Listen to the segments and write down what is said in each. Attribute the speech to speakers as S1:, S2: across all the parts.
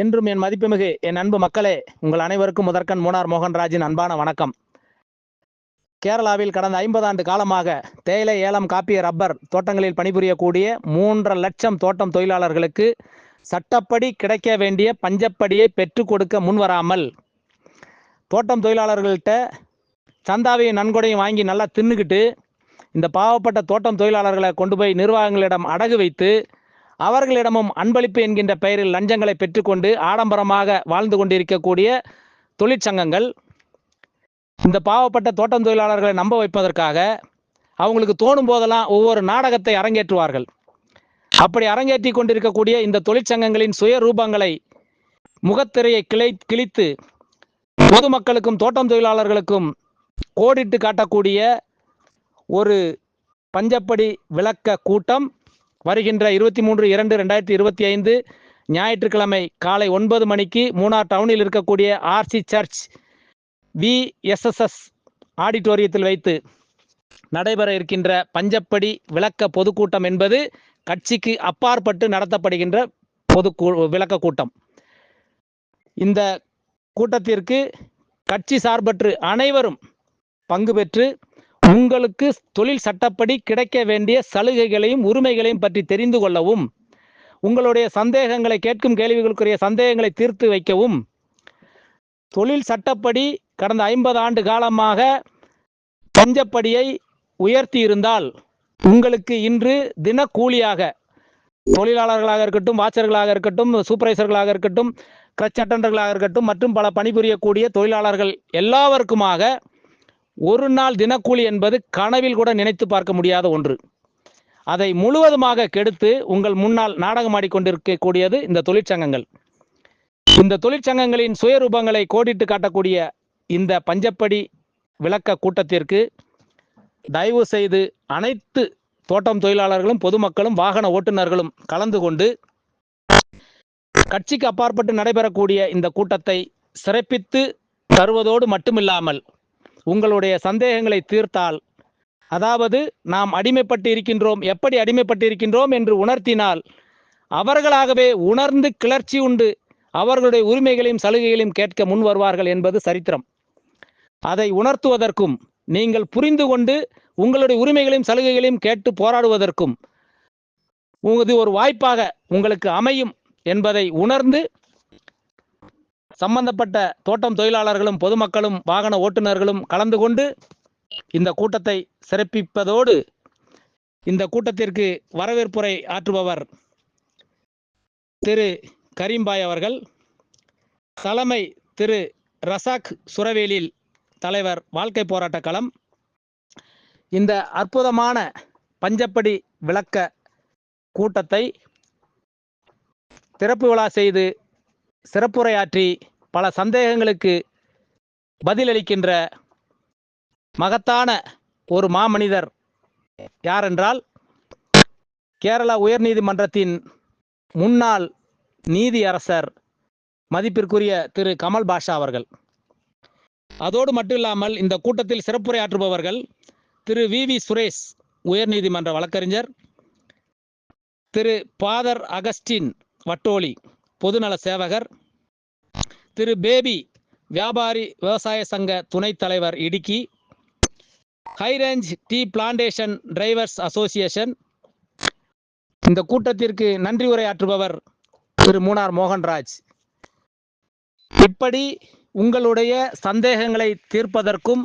S1: என்றும் என் மதிப்புமிகு என் அன்பு மக்களே உங்கள் அனைவருக்கும் முதற்கண் மூனார் மோகன்ராஜின் அன்பான வணக்கம். கேரளாவில் கடந்த ஐம்பது ஆண்டு காலமாக தேயிலை ஏலம் காப்பிய ரப்பர் தோட்டங்களில் பணிபுரியக்கூடிய மூன்றரை லட்சம் தோட்டம் தொழிலாளர்களுக்கு சட்டப்படி கிடைக்க வேண்டிய பஞ்சப்படியை பெற்றுக் கொடுக்க முன்வராமல் தோட்டம் தொழிலாளர்கள்ட்ட சந்தாவையும் நன்கொடையும் வாங்கி நல்லா தின்னுக்கிட்டு இந்த பாவப்பட்ட தோட்டம் தொழிலாளர்களை கொண்டு போய் நிர்வாகங்களிடம் அடகு வைத்து அவர்களிடமும் அன்பளிப்பு என்கின்ற பெயரில் லஞ்சங்களை பெற்றுக்கொண்டு ஆடம்பரமாக வாழ்ந்து கொண்டிருக்கக்கூடிய தொழிற்சங்கங்கள் இந்த பாவப்பட்ட தோட்டம் தொழிலாளர்களை நம்ப வைப்பதற்காக அவங்களுக்கு தோணும் போதெல்லாம் ஒவ்வொரு நாடகத்தை அரங்கேற்றுவார்கள். அப்படி அரங்கேற்றி கொண்டிருக்கக்கூடிய இந்த தொழிற்சங்கங்களின் சுய ரூபங்களை முகத்திரையை கிளை கிழித்து பொதுமக்களுக்கும் தோட்டம் தொழிலாளர்களுக்கும் கோடிட்டு காட்டக்கூடிய ஒரு பஞ்சப்படி விளக்க கூட்டம் வருகின்ற இருபத்தி மூன்று இரண்டு ரெண்டாயிரத்தி இருபத்தி ஐந்து ஞாயிற்றுக்கிழமை காலை ஒன்பது மணிக்கு மூணார் டவுனில் இருக்கக்கூடிய ஆர்சி சர்ச் விஎஸ்எஸ்எஸ் ஆடிட்டோரியத்தில் வைத்து நடைபெற இருக்கின்ற பஞ்சப்படி விளக்க பொதுக்கூட்டம் என்பது கட்சிக்கு அப்பாற்பட்டு நடத்தப்படுகின்ற பொது விளக்க கூட்டம். இந்த கூட்டத்திற்கு கட்சி சார்பற்று அனைவரும் பங்கு பெற்று உங்களுக்கு தொழில் சட்டப்படி கிடைக்க வேண்டிய சலுகைகளையும் உரிமைகளையும் பற்றி தெரிந்து கொள்ளவும் உங்களுடைய சந்தேகங்களை கேட்கும் கேள்விகளுக்குரிய சந்தேகங்களை தீர்த்து வைக்கவும் தொழில் சட்டப்படி கடந்த ஐம்பது ஆண்டு காலமாக பஞ்சப்படியை உயர்த்தி இருந்தால் உங்களுக்கு இன்று தினக்கூலியாக தொழிலாளர்களாக இருக்கட்டும் வாட்சர்களாக இருக்கட்டும் சூப்பர்வைசர்களாக இருக்கட்டும் கிரச் அட்டண்டர்களாக இருக்கட்டும் மற்றும் பல பணிபுரியக்கூடிய தொழிலாளர்கள் எல்லாவருக்குமாக ஒரு நாள் தினக்கூலி என்பது கனவில் கூட நினைத்து பார்க்க முடியாத ஒன்று. அதை முழுவதுமாக கெடுத்து உங்கள் முன்னால் நாடகம் ஆடிக்கொண்டிருக்கக்கூடியது இந்த தொழிற்சங்கங்கள். இந்த தொழிற்சங்கங்களின் சுயரூபங்களை கோடிட்டு காட்டக்கூடிய இந்த பஞ்சப்படி விளக்க கூட்டத்திற்கு தயவு செய்து அனைத்து தோட்டம் தொழிலாளர்களும் பொதுமக்களும் வாகன ஓட்டுநர்களும் கலந்து கொண்டு கட்சிக்கு அப்பாற்பட்டு நடைபெறக்கூடிய இந்த கூட்டத்தை சிறப்பித்து தருவதோடு மட்டுமில்லாமல் உங்களுடைய சந்தேகங்களை தீர்த்தால் அதாவது நாம் அடிமைப்பட்டு இருக்கின்றோம் எப்படி அடிமைப்பட்டு இருக்கின்றோம் என்று உணர்த்தினால் அவர்களாகவே உணர்ந்து கிளர்ச்சி உண்டு அவர்களுடைய உரிமைகளையும் சலுகைகளையும் கேட்க முன் வருவார்கள் என்பது சரித்திரம். அதை உணர்த்துவதற்கும் நீங்கள் புரிந்து கொண்டு உங்களுடைய உரிமைகளையும் சலுகைகளையும் கேட்டு போராடுவதற்கும் இது ஒரு வாய்ப்பாக உங்களுக்கு அமையும் என்பதை உணர்ந்து சம்பந்தப்பட்ட தோட்டம் தொழிலாளர்களும் பொதுமக்களும் வாகன ஓட்டுநர்களும் கலந்து கொண்டு இந்த கூட்டத்தை சிறப்பிப்பதோடு இந்த கூட்டத்திற்கு வரவேற்புரை ஆற்றுபவர் திரு கரீம்பாய் அவர்கள் தலைமை திரு ரசாக் சுரவேலில் தலைவர் வாழ்க்கை போராட்ட களம் இந்த அற்புதமான பஞ்சப்படி விளக்க கூட்டத்தை திறப்பு விழா செய்து சிறப்புரையாற்றி பல சந்தேகங்களுக்கு பதிலளிக்கின்ற மகத்தான ஒரு மாமனிதர் யாரென்றால் கேரளா உயர்நீதிமன்றத்தின் முன்னாள் நீதியரசர் மதிப்பிற்குரிய திரு கமல் பாஷா அவர்கள். அதோடு மட்டும் இல்லாமல் இந்த கூட்டத்தில் சிறப்புரையாற்றுபவர்கள் திரு வி வி சுரேஷ் உயர்நீதிமன்ற வழக்கறிஞர் திரு பாதர் அகஸ்டின் வட்டோலி பொதுநல சேவகர் திரு பேபி வியாபாரி விவசாய சங்க துணைத் தலைவர் Idukki high range tea plantation drivers association இந்த கூட்டத்திற்கு நன்றி உரையாற்றுபவர் திரு மூனார் மோகன்ராஜ். இப்படி உங்களுடைய சந்தேகங்களை தீர்ப்பதற்கும்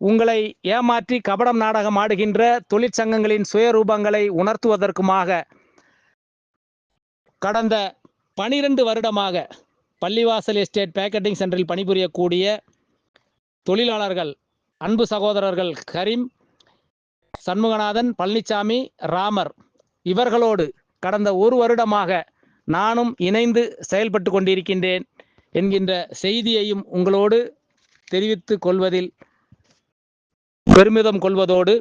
S1: உங்களை ஏமாற்றி கபடம் நாடகம் ஆடுகின்ற தொழிற்சங்கங்களின் சுயரூபங்களை உணர்த்துவதற்குமாக கடந்த பனிரெண்டு வருடமாக பள்ளிவாசல் எஸ்டேட் பேக்கெட்டிங் சென்டரில் பணிபுரியக்கூடிய தொழிலாளர்கள் அன்பு சகோதரர்கள் கரீம் சண்முகநாதன் பழனிசாமி ராமர் இவர்களோடு கடந்த ஒரு வருடமாக நானும் இணைந்து செயல்பட்டு கொண்டிருக்கின்றேன் என்கின்ற செய்தியையும் உங்களோடு தெரிவித்து கொள்வதில் பெருமிதம் கொள்வதோடு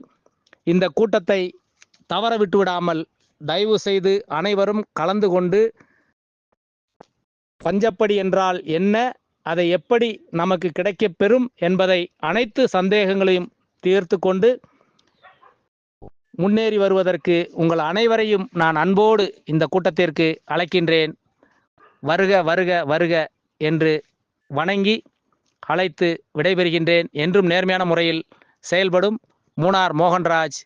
S1: இந்த கூட்டத்தை தவற விட்டுவிடாமல் தயவு செய்து அனைவரும் கலந்து கொண்டு பஞ்சப்படி என்றால் என்ன? அதை எப்படி நமக்கு கிடைக்கப் பெறும் என்பதை அனைத்து சந்தேகங்களையும் தீர்த்து கொண்டு முன்னேறி வருவதற்கு உங்கள் அனைவரையும் நான் அன்போடு இந்த கூட்டத்திற்கு அழைக்கின்றேன். வருக வருக வருக என்று வணங்கி அழைத்து விடைபெறுகின்றேன். என்றும் நேர்மையான முறையில் செயல்படும் மூனார் மோகன்ராஜ்